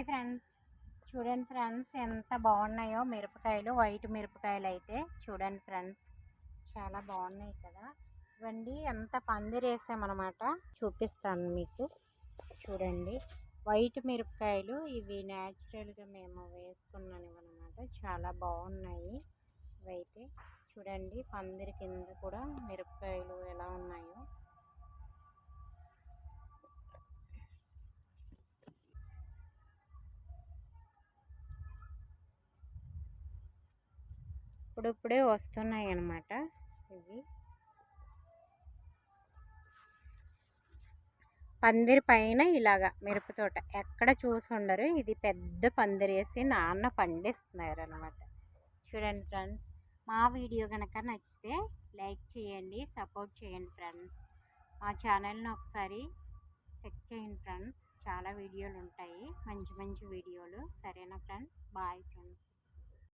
Hi friends. చూడండి friends ఎంత బాగున్నాయో మిరపకాయలు వైట్ మిరపకాయలు అయితే. చూడండి ఫ్రెండ్స్ చాలా బాగున్నాయి కదా. ఇవ్వండి ఎంత పందిరేసామన్నమాట చూపిస్తాను మీకు. చూడండి వైట్ మిరపకాయలు ఇవి న్యాచురల్గా మేము వేసుకున్నాను అనమాట చాలా బాగున్నాయి. ఇవైతే చూడండి పందిరి కింద కూడా మిరపకాయలు ఎలా ఇప్పుడిప్పుడే వస్తున్నాయి అన్నమాట ఇవి. పందిరి పైన ఇలాగా మిరపతోట ఎక్కడ చూసి ఉండరు. ఇది పెద్ద పందిరి వేసి నాన్న పండిస్తున్నారు అనమాట చూడండి ఫ్రెండ్స్ మా వీడియో కనుక నచ్చితే లైక్ చేయండి సపోర్ట్ చేయండి ఫ్రెండ్స్. మా ఛానల్ని ఒకసారి చెక్ చేయండి ఫ్రెండ్స్. చాలా వీడియోలు ఉంటాయి మంచి మంచి వీడియోలు. సరేనా ఫ్రెండ్స్? Bye friends.